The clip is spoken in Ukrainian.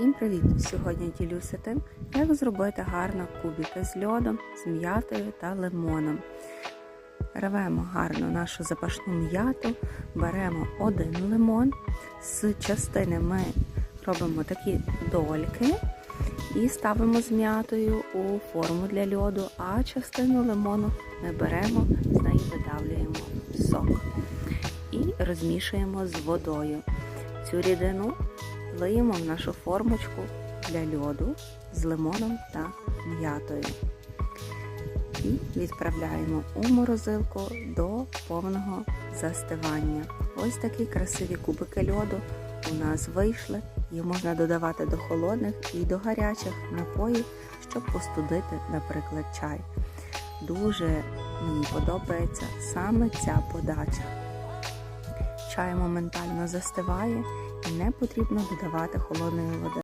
Всім привіт! Сьогодні ділюся тим, як зробити гарно кубики з льодом, з м'ятою та лимоном. Рвемо гарно нашу запашну м'яту, беремо один лимон, з частини ми робимо такі дольки і ставимо з м'ятою у форму для льоду, а частину лимону ми беремо, з неї видавлюємо сок і розмішуємо з водою. Цю рідину Лиємо в нашу формочку для льоду з лимоном та м'ятою. І відправляємо у морозилку до повного застивання. Ось такі красиві кубики льоду у нас вийшли. Їх можна додавати до холодних і до гарячих напоїв, щоб постудити, наприклад, чай. Дуже мені подобається саме ця подача. Чай моментально застиває і не потрібно додавати холодної води.